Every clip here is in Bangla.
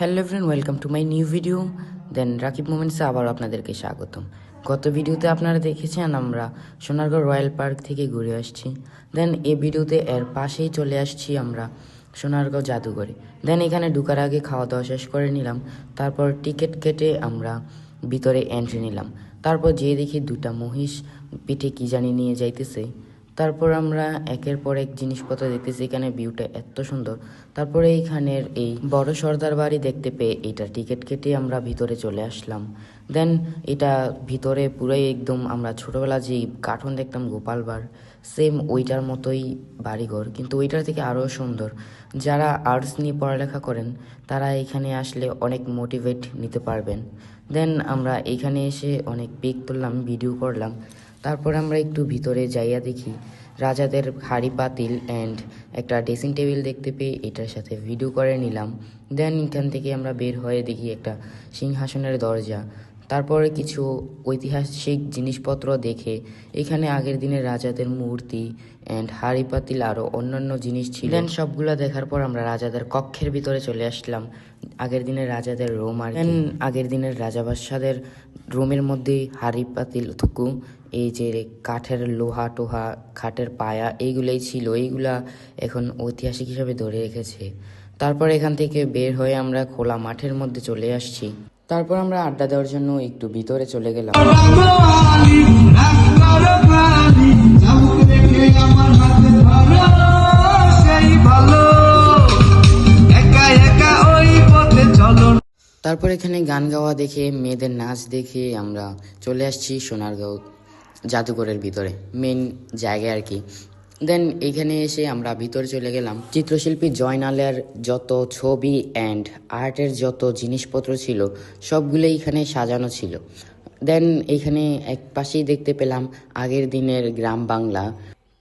Hello friend welcome to my new video দেন রাকিব মোমেন্টসে আবার আপনাদেরকে স্বাগতম। গত ভিডিওতে আপনারা দেখেছেন আমরা সোনারগাঁও রয়্যাল পার্ক থেকে ঘুরে আসছি। দেন এই ভিডিওতে এর পাশেই চলে আসছি আমরা সোনারগাঁও জাদুঘরে। দেন এখানে ঢুকার আগে খাওয়া দাওয়া শেষ করে নিলাম। তারপর টিকিট কেটে আমরা ভিতরে এন্ট্রি নিলাম। তারপর যেয়ে দেখি দুটা মহিষ পিঠে কি জানি নিয়ে যাইতেছে। তারপর আমরা একের পর এক জিনিসপত্র দেখতেছি এখানে ভিউটা এত সুন্দর। তারপরে এইখানের এই বড় সর্দার বাড়ি দেখতে পেয়ে এটা টিকিট কেটে আমরা ভিতরে চলে আসলাম। দেন এটা ভিতরে পুরাই একদম আমরা ছোটবেলা যে কার্টুন দেখতাম গোপাল বার সেম ওইটার মতোই বাড়িঘর। কিন্তু ওইটার থেকে আরও সুন্দর। যারা আর্টস নিয়ে পড়ালেখা করেন, তারা এখানে আসলে অনেক মোটিভেট নিতে পারবেন। দেন আমরা এখানে এসে অনেক পিক তুললাম ভিডিও করলাম। তারপর আমরা একটু ভিতরে যাইয়া দেখি। রাজাদের হাড়ি, পাতিল অ্যান্ড একটা ড্রেসিং টেবিল দেখতে পেয়ে এটার সাথে ভিডিও করে নিলাম। দেন এখান থেকে আমরা বের হয়ে দেখি একটা সিংহাসনের দরজা। তারপরে কিছু ঐতিহাসিক জিনিসপত্র দেখে এখানে আগের দিনের রাজাদের মূর্তি অ্যান্ড হাড়ি পাতিল আরও অন্যান্য জিনিস ছিল। দেন সবগুলো দেখার পর আমরা রাজাদের কক্ষের ভিতরে চলে আসলাম। আগের দিনের রাজাদের রুম আর আগের দিনের রাজা বাদশাদের রুমের মধ্যে হাড়ি পাতিল, থুকু, এই যে কাঠের লোহা টোহা, খাটের পায়া, এইগুলোই ছিল। এইগুলা এখন ঐতিহাসিক হিসাবে ধরে রেখেছে। তারপর এখান থেকে বের হয়ে আমরা খোলা মাঠের মধ্যে চলে আসছি। তারপর আমরা আড্ডা দেওয়ার জন্য একটু ভিতরে চলে গেলাম। তারপর এখানে গান গাওয়া দেখে, মেয়েদের নাচ দেখে আমরা চলে আসছি সোনারগাঁও জাদুঘরের ভিতরে। মেন জায়গায় আর কি। দেন এখানে এসে আমরা ভিতরে চলে গেলাম। চিত্রশিল্পী জয়নালের যত ছবি অ্যান্ড আর্টের যত জিনিসপত্র ছিল সবগুলো এখানে সাজানো ছিল। দেন এখানে এক পাশেই দেখতে পেলাম আগের দিনের গ্রাম বাংলা।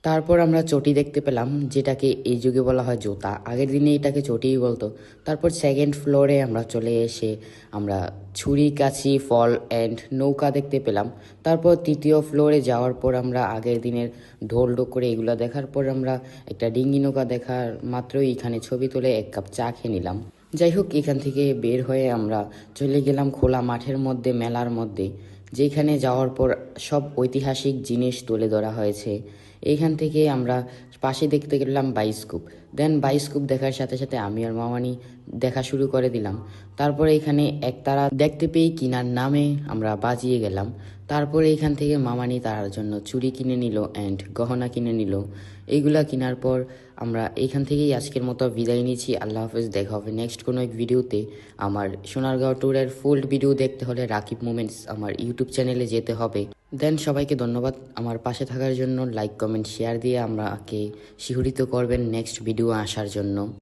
তারপর আমরা চটি দেখতে পেলাম, যেটাকে এই যুগে বলা হয় জোতা। আগের দিনে এটাকে চটিই বলতো। তারপর সেকেন্ড ফ্লোরে আমরা চলে এসে আমরা ছুরি কাছি ফল অ্যান্ড নৌকা দেখতে পেলাম। তারপর তৃতীয় ফ্লোরে যাওয়ার পর আমরা আগের দিনের ঢোল করে এগুলো দেখার পর আমরা একটা ডিঙ্গি নৌকা দেখার মাত্রই এখানে ছবি তুলে এক কাপ চা খেয়ে নিলাম। যাই হোক, এখান থেকে বের হয়ে আমরা চলে গেলাম খোলা মাঠের মধ্যে, মেলার মধ্যে। যেখানে যাওয়ার পর সব ঐতিহাসিক জিনিস তুলে ধরা হয়েছে। এইখান থেকে আমরা পাশে দেখতে গেলাম বাইস্কুপ দেন বাইস্কুপ দেখার সাথে সাথে আমি আর মামানি দেখা শুরু করে দিলাম। তারপরে এখানে একতারা দেখতে পেয়ে কিনার নামে আমরা বাজিয়ে গেলাম। তারপরে এখান থেকে মামানি তার জন্য চুড়ি কিনে নিল অ্যান্ড গহনা কিনে নিল। এইগুলা কেনার পর আমরা এখান থেকেই আজকের মতো বিদায় নিচ্ছি। আল্লাহ হাফেজ, দেখা হবে নেক্সট কোনো এক ভিডিওতে। আমার সোনারগাঁও ট্যুরের ফুল ভিডিও দেখতে হলে রাকিব মোমেন্টস আমার ইউটিউব চ্যানেলে যেতে হবে। দেন সবাইকে ধন্যবাদ। আমার পাশে থাকার জন্য লাইক কমেন্ট শেয়ার দিয়ে আমাকে শিহরিত করবেন নেক্সট ভিডিও আসার জন্য।